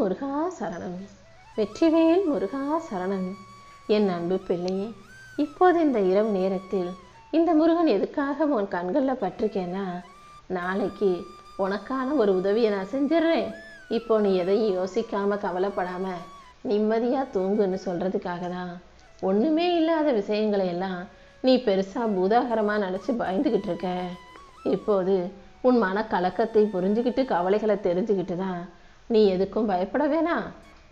முருகா சரணம். வெற்றிவேல் முருகா சரணம். என் அன்பு பிள்ளையே இப்போது இந்த இரவு நேரத்தில் இந்த முருகன் எதுக்காக உன் கண்களில் பட்டிருக்கேன்னா நாளைக்கு உனக்கான ஒரு உதவியை நான் செஞ்சிடுறேன். இப்போ நீ எதையும் யோசிக்காமல் கவலைப்படாமல் நிம்மதியாக தூங்குன்னு சொல்கிறதுக்காக தான். ஒன்றுமே இல்லாத விஷயங்களை எல்லாம் நீ பெருசாக பூதாகரமாக நினச்சி பயந்துகிட்டு இருக்க. இப்போது உன் மனக்கலக்கத்தை புரிஞ்சுக்கிட்டு கவலைகளை தெரிஞ்சுக்கிட்டு தான் நீ எதுக்கும் பயப்பட வேணாம்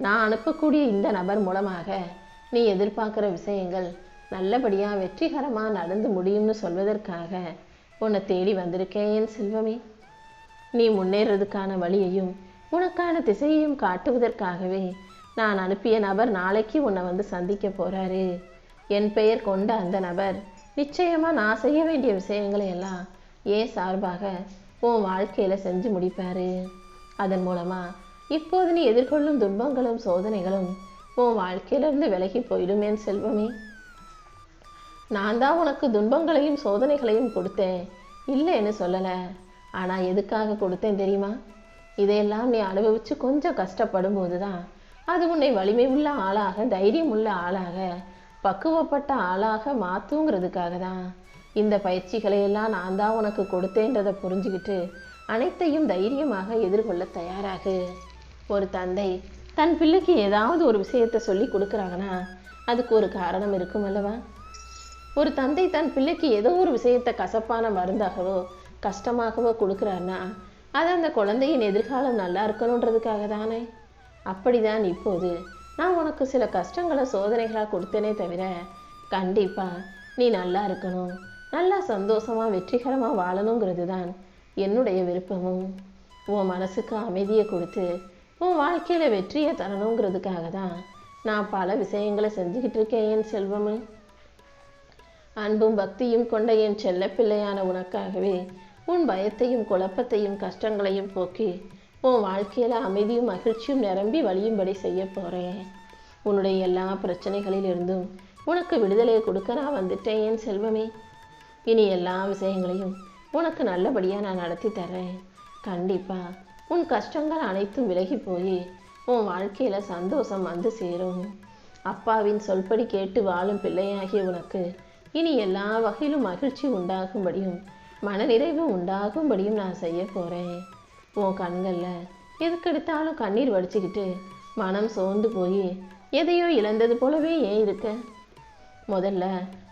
நான் அனுப்பக்கூடிய இந்த நபர் மூலமாக நீ எதிர்பார்க்குற விஷயங்கள் நல்லபடியாக வெற்றிகரமாக நடந்து முடியும்னு சொல்வதற்காக உன்னை தேடி வந்திருக்கேன் என் செல்வமே. நீ முன்னேறதுக்கான வழியையும் உனக்கான திசையையும் காட்டுவதற்காகவே நான் அனுப்பிய நபர் நாளைக்கு உன்னை வந்து சந்திக்க போகிறாரு என் பெயர் கொண்ட அந்த நபர் நிச்சயமாக நான் செய்ய வேண்டிய விஷயங்களை எல்லாம் ஏன் சார்பாக உன் வாழ்க்கையில் செஞ்சு முடிப்பார். அதன் மூலமாக இப்போது நீ எதிர்கொள்ளும் துன்பங்களும் சோதனைகளும் உன் வாழ்க்கையிலிருந்து விலகி போயிடும் என் செல்வமே. நான் தான் உனக்கு துன்பங்களையும் சோதனைகளையும் கொடுத்தேன். இல்லைன்னு சொல்லலை. ஆனால் எதுக்காக கொடுத்தேன் தெரியுமா? இதையெல்லாம் நீ அனுபவிச்சு கொஞ்சம் கஷ்டப்படும் போது தான் அது உன்னை வலிமை உள்ள ஆளாக தைரியம் உள்ள ஆளாக பக்குவப்பட்ட ஆளாக மாற்றுங்கிறதுக்காக தான் இந்த பயிற்சிகளையெல்லாம் நான் தான் உனக்கு கொடுத்தேன்றதை புரிஞ்சுக்கிட்டு அனைத்தையும் தைரியமாக எதிர்கொள்ள தயாராகு. ஒரு தந்தை தன் பிள்ளைக்கு ஏதாவது ஒரு விஷயத்தை சொல்லி கொடுக்குறாங்கன்னா அதுக்கு ஒரு காரணம் இருக்கும் அல்லவா? ஒரு தந்தை தன் பிள்ளைக்கு ஏதோ ஒரு விஷயத்தை கசப்பான மருந்தாகவோ கஷ்டமாகவோ கொடுக்குறாருன்னா அது அந்த குழந்தையின் எதிர்காலம் நல்லா இருக்கணுன்றதுக்காக தானே? அப்படிதான் இப்போது நான் உனக்கு சில கஷ்டங்களை சோதனைகளாக கொடுத்தேனே தவிர கண்டிப்பாக நீ நல்லா இருக்கணும் நல்லா சந்தோஷமாக வெற்றிகரமாக வாழணுங்கிறது தான் என்னுடைய விருப்பமும். உன் மனசுக்கு அமைதியை கொடுத்து உன் வாழ்க்கையில் வெற்றியை தரணுங்கிறதுக்காக தான் நான் பல விஷயங்களை செஞ்சுக்கிட்டு இருக்கேன் என் செல்வமே. அன்பும் பக்தியும் கொண்ட என் செல்லப்பிள்ளையான உனக்காகவே உன் பயத்தையும் குழப்பத்தையும் கஷ்டங்களையும் போக்கி உன் வாழ்க்கையில் அமைதியும் மகிழ்ச்சியும் நிரம்பி வழியும்படி செய்ய போகிறேன் உன்னுடைய எல்லா பிரச்சனைகளிலிருந்தும் உனக்கு விடுதலையை கொடுக்க நான் வந்துட்டேன் என் செல்வமே. இனி எல்லா விஷயங்களையும் உனக்கு நல்லபடியாக நான் நடத்தி தர்றேன். கண்டிப்பாக உன் கஷ்டங்கள் அனைத்தும் விலகி போய். உன் வாழ்க்கையில் சந்தோஷம் வந்து சேரும். அப்பாவின் சொல்படி கேட்டு வாழும் பிள்ளையாகிய உனக்கு இனி எல்லா வகையிலும் மகிழ்ச்சி உண்டாகும்படியும் மனநிறைவு உண்டாகும்படியும் நான் செய்ய போகிறேன் உன் கண்களில் எதுக்கெடுத்தாலும் கண்ணீர் வடிச்சுக்கிட்டு மனம் சோர்ந்து போய். எதையோ இழந்தது போலவே ஏன் இருக்க? முதல்ல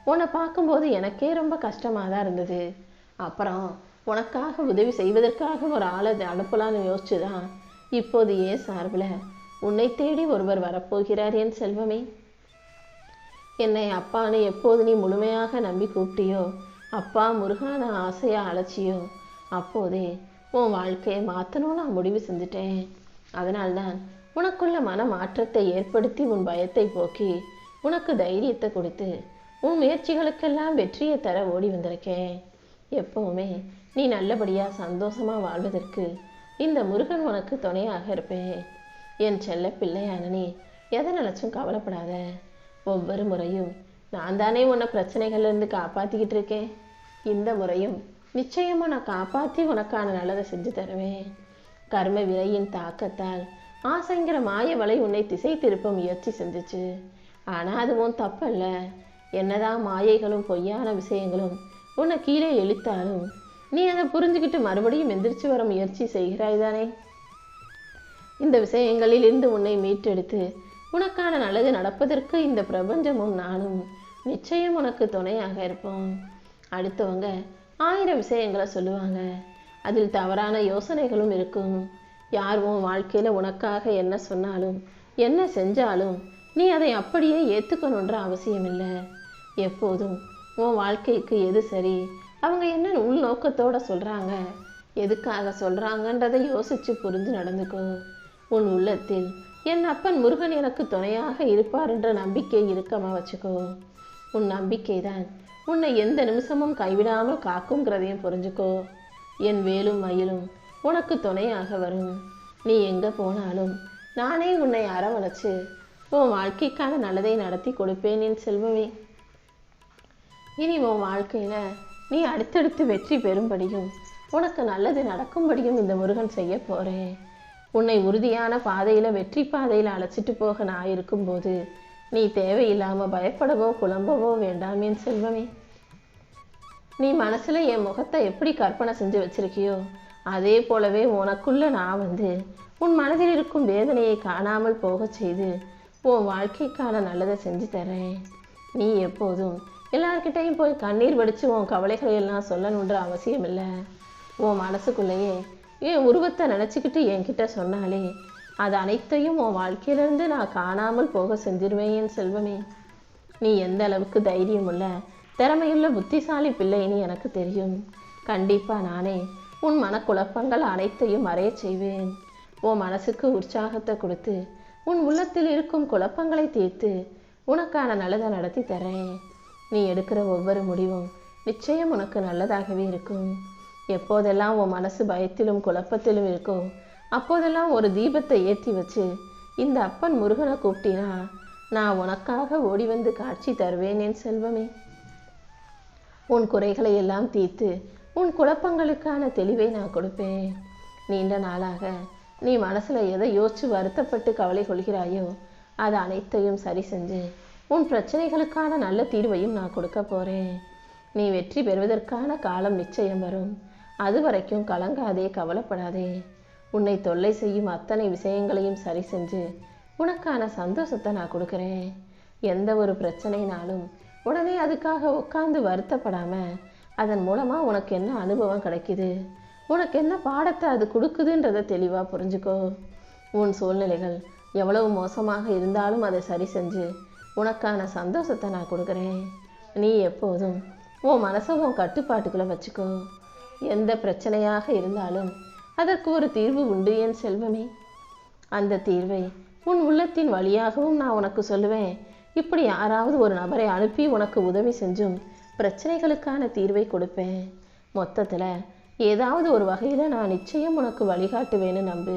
உன்னை பார்க்கும்போது எனக்கே ரொம்ப கஷ்டமாக தான் இருந்தது. அப்புறம் உனக்காக உதவி செய்வதற்காக ஒரு ஆளை அனுப்பலான்னு யோசிச்சு தான் இப்போது ஏன் சார்பில் உன்னை தேடி ஒருவர் வரப்போகிறார் என் செல்வமே. என்னை அப்பான்னு எப்போது நீ முழுமையாக நம்பி கூப்பிட்டியோ அப்பா முருகான ஆசையா அழைச்சியோ அப்போதே உன் வாழ்க்கையை மாற்றணும்னு நான் முடிவு செஞ்சுட்டேன். அதனால்தான் உனக்குள்ள மன மாற்றத்தை ஏற்படுத்தி உன் பயத்தை போக்கி உனக்கு தைரியத்தை கொடுத்து உன் முயற்சிகளுக்கெல்லாம் வெற்றியை தர ஓடி வந்திருக்கேன். எப்பவுமே நீ நல்லபடியாக சந்தோஷமாக வாழ்வதற்கு இந்த முருகன் உனக்கு துணையாக இருப்பேன் என் செல்ல பிள்ளையானனே எதை நினச்சும் கவலைப்படாத. ஒவ்வொரு முறையும் நான் தானே உன்னை பிரச்சனைகள்லேருந்து காப்பாற்றிக்கிட்டு இருக்கேன். இந்த முறையும் நிச்சயமாக நான் காப்பாற்றி உனக்கான நல்லதை செஞ்சு தருவேன். கர்ம விலையின் தாக்கத்தால் ஆசைங்கிற மாய வலை உன்னை திசை திருப்ப முயற்சி செஞ்சுச்சு. ஆனால் அதுவும் தப்பல்ல. என்னதான் மாயைகளும் பொய்யான விஷயங்களும் உன்னை கீழே இழுத்தாலும் நீ அதை புரிஞ்சுக்கிட்டு மறுபடியும் எந்திரிச்சு வர முயற்சி செய்கிறாய் தானே இந்த விஷயங்களில் இருந்து உன்னை மீட்டெடுத்து உனக்கான நல்லது நடப்பதற்கு இந்த பிரபஞ்சமும் நானும் நிச்சயம் உனக்கு துணையாக இருப்போம். அடுத்தவங்க ஆயிரம் விஷயங்களை சொல்லுவாங்க. அதில் தவறான யோசனைகளும் இருக்கும். யார் உன் வாழ்க்கையில உனக்காக என்ன சொன்னாலும் என்ன செஞ்சாலும் நீ அதை அப்படியே ஏற்றுக்கணுன்ற அவசியம் இல்லை எப்போதும் உன் வாழ்க்கைக்கு எது சரி அவங்க என்ன உள்நோக்கத்தோட சொல்றாங்க. எதுக்காக சொல்றாங்கன்றதை யோசிச்சு புரிஞ்சு நடந்துக்கோ. உன் உள்ளத்தில் என் அப்பன் முருகன் எனக்கு துணையாக இருப்பார் என்ற நம்பிக்கை இருக்கமா வச்சுக்கோ. உன் நம்பிக்கை தான் உன்னை எந்த நிமிஷமும் கைவிடாமல் காக்குங்கிறதையும் புரிஞ்சுக்கோ. என் வேலும் மயிலும் உனக்கு துணையாக வரும். நீ எங்க போனாலும் நானே உன்னை அரவணைச்சு உன் வாழ்க்கைக்கான நல்லதை நடத்தி கொடுப்பேன் என் செல்வமே. இனி உன் வாழ்க்கையில நீ அடுத்தடுத்து வெற்றி பெறும்படியும் உனக்கு நல்லது நடக்கும்படியும் இந்த முருகன் செய்ய போறேன் உன்னை உறுதியான பாதையில வெற்றி பாதையில அழைச்சிட்டு போக நான் இருக்கும்போது நீ தேவையில்லாம பயப்படவோ குழம்பவோ வேண்டாமேன்னு செல்வமே. நீ மனசுல என் முகத்தை எப்படி கற்பனை செஞ்சு வச்சிருக்கியோ அதே போலவே உனக்குள்ள நான் வந்து உன் மனதில் இருக்கும் வேதனையை காணாமல் போகச் செய்து உன் வாழ்க்கைக்கான நல்லதை செஞ்சு தரேன். நீ எப்போதும் எல்லார்கிட்டையும் போய் கண்ணீர் வடித்து உன் கவலைகளை எல்லாம் சொல்லணுன்ற அவசியம் இல்லை உன் மனசுக்குள்ளேயே என் உருவத்தை நினச்சிக்கிட்டு என்கிட்ட சொன்னாலே அது அனைத்தையும் உன் வாழ்க்கையிலேருந்து நான் காணாமல் போக செஞ்சிருவேன் என் செல்வமே. நீ எந்த அளவுக்கு தைரியம் உள்ள திறமையுள்ள புத்திசாலி பிள்ளைன்னு எனக்கு தெரியும். கண்டிப்பாக நானே உன் மனக்குழப்பங்கள் அனைத்தையும் மறைய செய்வேன். உன் மனசுக்கு உற்சாகத்தை கொடுத்து உன் உள்ளத்தில் இருக்கும் குழப்பங்களை தீர்த்து உனக்கான நல்லதை நடத்தி தரேன். நீ எடுக்கிற ஒவ்வொரு முடிவும் நிச்சயம் உனக்கு நல்லதாகவே இருக்கும். எப்போதெல்லாம் உன் மனசு பயத்திலும் குழப்பத்திலும் இருக்கோ அப்போதெல்லாம் ஒரு தீபத்தை ஏற்றி வச்சு இந்த அப்பன் முருகனை கூப்பிட்டினா நான் உனக்காக ஓடி வந்து காட்சி தருவேன் என் செல்வமே. உன் குறைகளை எல்லாம் தீர்த்து உன் குழப்பங்களுக்கான தெளிவை நான் கொடுப்பேன். நீண்ட நாளாக நீ மனசில் எதை யோசிச்சு வருத்தப்பட்டு கவலை கொள்கிறாயோ அது அனைத்தையும் சரி செஞ்சு உன் பிரச்சனைகளுக்கான நல்ல தீர்வையும் நான் கொடுக்க போகிறேன் நீ வெற்றி பெறுவதற்கான காலம் நிச்சயம் வரும். அது வரைக்கும் கலங்காதே கவலைப்படாதே. உன்னை தொல்லை செய்யும் அத்தனை விஷயங்களையும் சரி செஞ்சு உனக்கான சந்தோஷத்தை நான் கொடுக்குறேன். எந்த ஒரு பிரச்சனைனாலும் உடனே அதுக்காக உட்கார்ந்து வருத்தப்படாமல் அதன் மூலமாக உனக்கு என்ன அனுபவம் கிடைக்குது? உனக்கு என்ன பாடத்தை அது கொடுக்குதுன்றதை தெளிவாக புரிஞ்சுக்கோ. உன் சூழ்நிலைகள் எவ்வளவு மோசமாக இருந்தாலும் அதை சரி செஞ்சு உனக்கான சந்தோஷத்தை நான் கொடுக்குறேன். நீ எப்போதும் உன் மனசை உன் கட்டுப்பாட்டுக்குள்ளே வச்சுக்கோ. எந்த பிரச்சனையாக இருந்தாலும் அதற்கு ஒரு தீர்வு உண்டு என் செல்வமே. அந்த தீர்வை உன் உள்ளத்தின் வழியாகவும் நான் உனக்கு சொல்லுவேன். இப்படி யாராவது ஒரு நபரை அனுப்பி உனக்கு உதவி செஞ்சும் பிரச்சனைகளுக்கான தீர்வை கொடுப்பேன். மொத்தத்தில் ஏதாவது ஒரு வகையில் நான் நிச்சயம் உனக்கு வழிகாட்டுவேன்னு நம்பு.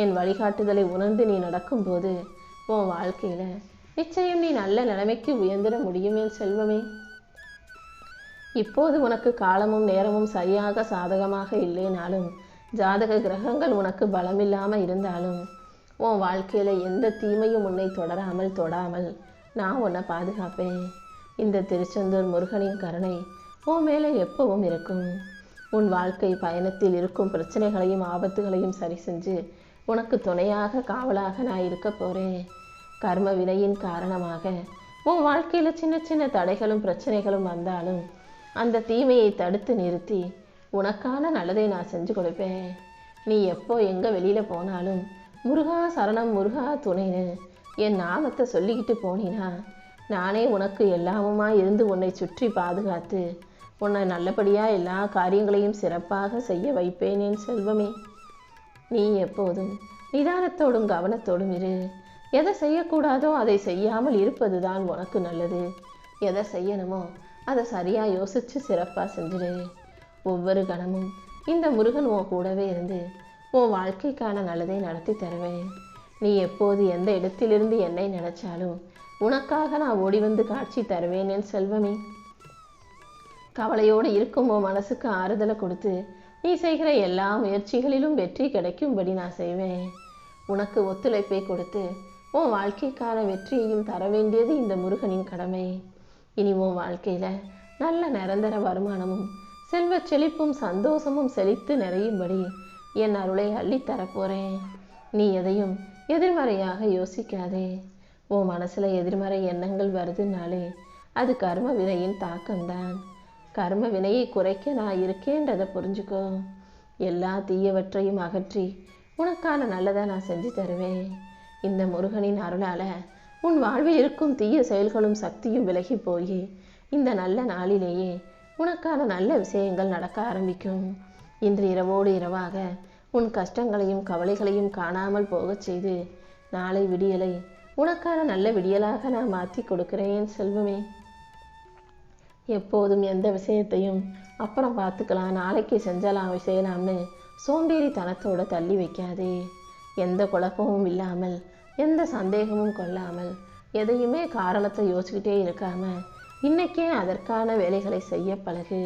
என் வழிகாட்டுதலை உணர்ந்து நீ நடக்கும்போது உன் வாழ்க்கையில் நிச்சயம் நீ நல்ல நிலைமைக்கு உயர்ந்திட முடியும் என் செல்வமே. இப்போது உனக்கு காலமும் நேரமும் சரியாக சாதகமாக இல்லைனாலும் ஜாதக கிரகங்கள் உனக்கு பலமில்லாமல் இருந்தாலும் உன் வாழ்க்கையில் எந்த தீமையும் உன்னை தொடராமல் தொடாமல் நான் உன்னை பாதுகாப்பேன். இந்த திருச்செந்தூர் முருகனின் கருணை உன் மேலே எப்பவும் இருக்கும். உன் வாழ்க்கை பயணத்தில் இருக்கும் பிரச்சனைகளையும் ஆபத்துகளையும் சரி செஞ்சு உனக்கு துணையாக காவலாக நான் இருக்க போகிறேன் கர்ம வினையின் காரணமாக உன் வாழ்க்கையில் சின்ன சின்ன தடைகளும் பிரச்சனைகளும் வந்தாலும் அந்த தீமையை தடுத்து நிறுத்தி உனக்கான நல்லதை நான் செஞ்சு கொடுப்பேன். நீ எப்போ எங்கே வெளியில் போனாலும் முருகா சரணம் முருகா துணைன்னு என் நாமத்தை சொல்லிக்கிட்டு போனினா நானே உனக்கு எல்லாமுமா இருந்து உன்னை சுற்றி பாதுகாத்து உன்னை நல்லபடியாக எல்லா காரியங்களையும் சிறப்பாக செய்ய வைப்பேன் என் செல்வமே. நீ எப்போதும் நிதானத்தோடும் கவனத்தோடும் இரு. எதை செய்யக்கூடாதோ அதை செய்யாமல் இருப்பது தான் உனக்கு நல்லது. எதை செய்யணுமோ அதை சரியாக யோசித்து சிறப்பாக செஞ்சிடு. ஒவ்வொரு கணமும் இந்த முருகன் உன் கூடவே இருந்து உன் வாழ்க்கைக்கான நல்லதை நடத்தி தருவேன். நீ எப்போது எந்த இடத்திலிருந்து என்னை நினைச்சாலும் உனக்காக நான் ஓடி வந்து காட்சி தருவேன் என் செல்வமே. கவலையோடு இருக்கும் உன் மனசுக்கு ஆறுதலை கொடுத்து நீ செய்கிற எல்லா முயற்சிகளிலும் வெற்றி கிடைக்கும்படி நான் செய்வேன். உனக்கு ஒத்துழைப்பை கொடுத்து உன் வாழ்க்கைக்கான வெற்றியையும் தர வேண்டியது இந்த முருகனின் கடமை. இனி உன் வாழ்க்கையில நல்ல நிரந்தர வருமானமும் செல்வ செழிப்பும் சந்தோஷமும் செழித்து நிறையும்படி என் அருளை அள்ளித் தரப்போறேன். நீ எதையும் எதிர்மறையாக யோசிக்காதே. உன் மனசுல எதிர்மறை எண்ணங்கள் வருதுனாலே அது கர்ம வினையின் தாக்கம்தான். கர்ம வினையை குறைக்க நான் இருக்கேன்றதை புரிஞ்சுக்கோ. எல்லா தீயவற்றையும் அகற்றி உனக்கான நல்லதை நான் செஞ்சு தருவேன். இந்த முருகனின் அருளால உன் வாழ்வில் இருக்கும் தீய செயல்களும் சக்தியும் விலகி போய் இந்த நல்ல நாளிலேயே உனக்கான நல்ல விஷயங்கள் நடக்க ஆரம்பிக்கும். இன்று இரவோடு இரவாக உன் கஷ்டங்களையும் கவலைகளையும் காணாமல் போகச் செய்து நாளை விடியலை உனக்கான நல்ல விடியலாக நான் மாற்றி கொடுக்கிறேன் செல்வமே. எப்போதும் எந்த விஷயத்தையும் அப்புறம் பார்த்துக்கலாம். நாளைக்கு செஞ்சலாம் செய்யலாம்னு சோம்பேறித்தனத்தோடு தள்ளி வைக்காதே. எந்த குழப்பமும் இல்லாமல் எந்த சந்தேகமும் கொள்ளாமல் எதையுமே காரணத்தை யோசிச்சுக்கிட்டே இருக்காம இன்னைக்கே அதற்கான வேலைகளை செய்ய பழகு.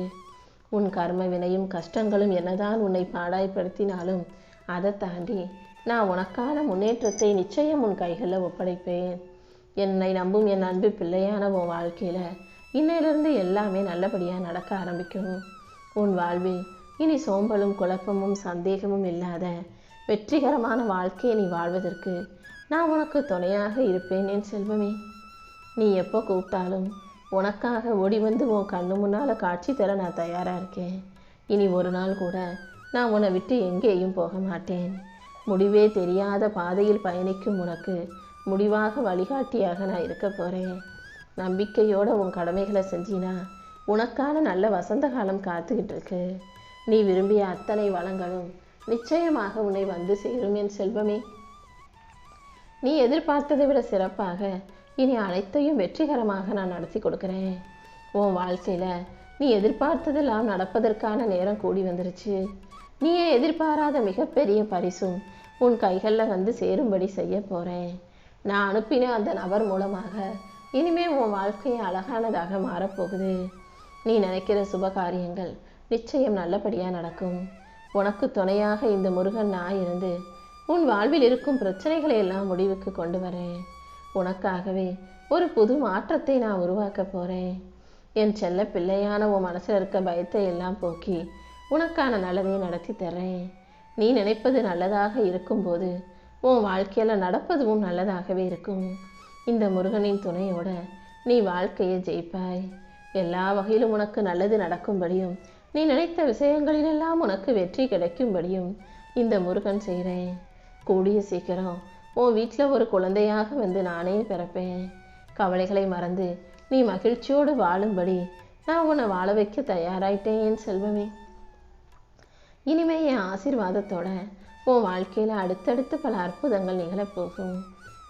உன் கர்ம வினையும் கஷ்டங்களும் என்னதான் உன்னை பாடாய்படுத்தினாலும் அதை தாண்டி நான் உனக்கான முன்னேற்றத்தை நிச்சயம் உன் கைகளில் ஒப்படைப்பேன். என்னை நம்பும் என் அன்பு பிள்ளையான உன் வாழ்க்கையில் இன்னையிலிருந்து எல்லாமே நல்லபடியாக நடக்க ஆரம்பிக்கும். உன் வாழ்வில் இனி சோம்பலும் குழப்பமும் சந்தேகமும் இல்லாத வெற்றிகரமான வாழ்க்கையை நீ வாழ்வதற்கு நான் உனக்கு துணையாக இருப்பேன் என் செல்வமே. நீ எப்போ கூப்பிட்டாலும் உனக்காக ஓடி வந்து உன் கண்ணு முன்னால் காட்சி தர நான் தயாராக இருக்கேன். இனி ஒரு நாள் கூட நான் உன்னை விட்டு எங்கேயும் போக மாட்டேன். முடிவே தெரியாத பாதையில் பயணிக்கும் உனக்கு முடிவாக வழிகாட்டியாக நான் இருக்க போகிறேன் நம்பிக்கையோடு உன் கடமைகளை செஞ்சினா உனக்கான நல்ல வசந்த காலம் காத்துக்கிட்டு இருக்கு. நீ விரும்பிய அத்தனை வளங்களும் நிச்சயமாக உன்னை வந்து சேரும் என் செல்வமே. நீ எதிர்பார்த்ததை விட சிறப்பாக இனி அனைத்தையும் வெற்றிகரமாக நான் நடத்தி கொடுக்குறேன். உன் வாழ்க்கையில் நீ எதிர்பார்த்ததெல்லாம் நடப்பதற்கான நேரம் கூடி வந்துருச்சு. நீயே எதிர்பாராத மிகப்பெரிய பரிசும் உன் கைகளில் வந்து சேரும்படி செய்ய போகிறேன் நான் அனுப்பின அந்த நபர் மூலமாக இனிமே உன் வாழ்க்கையை அழகானதாக மாறப்போகுது. நீ நினைக்கிற சுப காரியங்கள் நிச்சயம் நல்லபடியாக நடக்கும். உனக்கு துணையாக இந்த முருகன் நான் இருந்து உன் வாழ்வில் இருக்கும் பிரச்சனைகளை எல்லாம் முடிவுக்கு கொண்டு வரேன். உனக்காகவே ஒரு புது மாற்றத்தை நான் உருவாக்க போகிறேன் என் செல்ல பிள்ளையான உன் மனசில் இருக்க பயத்தை எல்லாம் போக்கி உனக்கான நல்லதை நடத்தி தர்றேன். நீ நினைப்பது நல்லதாக இருக்கும்போது உன் வாழ்க்கையில் நடப்பதும் நல்லதாகவே இருக்கும். இந்த முருகனின் துணையோட நீ வாழ்க்கையை ஜெயிப்பாய். எல்லா வகையிலும் உனக்கு நல்லது நடக்கும்படியும் நீ நினைத்த விஷயங்களிலெல்லாம் உனக்கு வெற்றி கிடைக்கும்படியும் இந்த முருகன் செய்கிறேன் கூடிய சீக்கிரம். உன் வீட்டில் ஒரு குழந்தையாக வந்து நானே பிறப்பேன். கவலைகளை மறந்து நீ மகிழ்ச்சியோடு வாழும்படி நான் உன்னை வாழ வைக்க தயாராயிட்டேன் என் செல்வமே. இனிமே என் ஆசீர்வாதத்தோட உன் வாழ்க்கையில் அடுத்தடுத்து பல அற்புதங்கள் நிகழப்போகும்.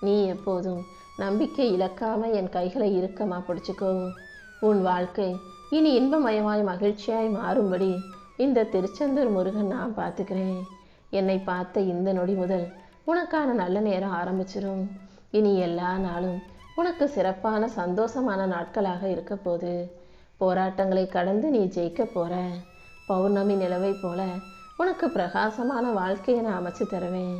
நீ எப்போதும் நம்பிக்கை இழக்காம என் கைகளை இறுக்கமாக பிடிச்சிக்கோ. உன் வாழ்க்கை இனி இன்பமயமாய் மகிழ்ச்சியாய் மாறும்படி இந்த திருச்செந்தூர் முருகன் நான் பார்த்துக்கிறேன். என்னை பார்த்த இந்த நொடி முதல் உனக்கான நல்ல நேரம் ஆரம்பிச்சிரும். இனி எல்லா நாளும் உனக்கு சிறப்பான சந்தோஷமான நாட்களாக இருக்க போது போராட்டங்களை கடந்து நீ ஜெயிக்க போற. பௌர்ணமி நிலவை போல உனக்கு பிரகாசமான வாழ்க்கையை நான் அமைச்சு தருவேன்.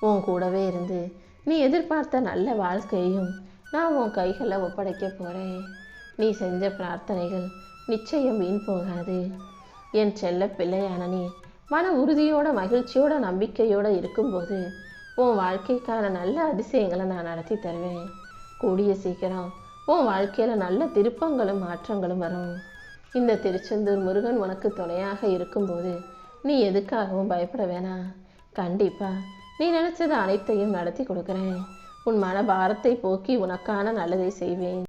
உன் கூடவே இருந்து நீ எதிர்பார்த்த நல்ல வாழ்க்கையையும் நான் உன் கைகளில் ஒப்படைக்க போகிறேன் நீ செஞ்ச பிரார்த்தனைகள் நிச்சயம் வீண் போகாது. என் செல்ல பிள்ளையான நீ மன உறுதியோட மகிழ்ச்சியோட நம்பிக்கையோட இருக்கும்போது உன் வாழ்க்கைக்கான நல்ல அதிசயங்களை நான் நடத்தி தருவேன். கூடிய சீக்கிரம் உன் வாழ்க்கையில் நல்ல திருப்பங்களும் மாற்றங்களும் வரும். இந்த திருச்செந்தூர் முருகன் உனக்கு துணையாக இருக்கும்போது நீ எதுக்காகவும் பயப்பட வேணாம் கண்டிப்பாக நீ நினச்சது அனைத்தையும் நடத்தி கொடுக்குறேன். உன் மன பாரத்தை போக்கி உனக்கான நல்லதை செய்வேன்.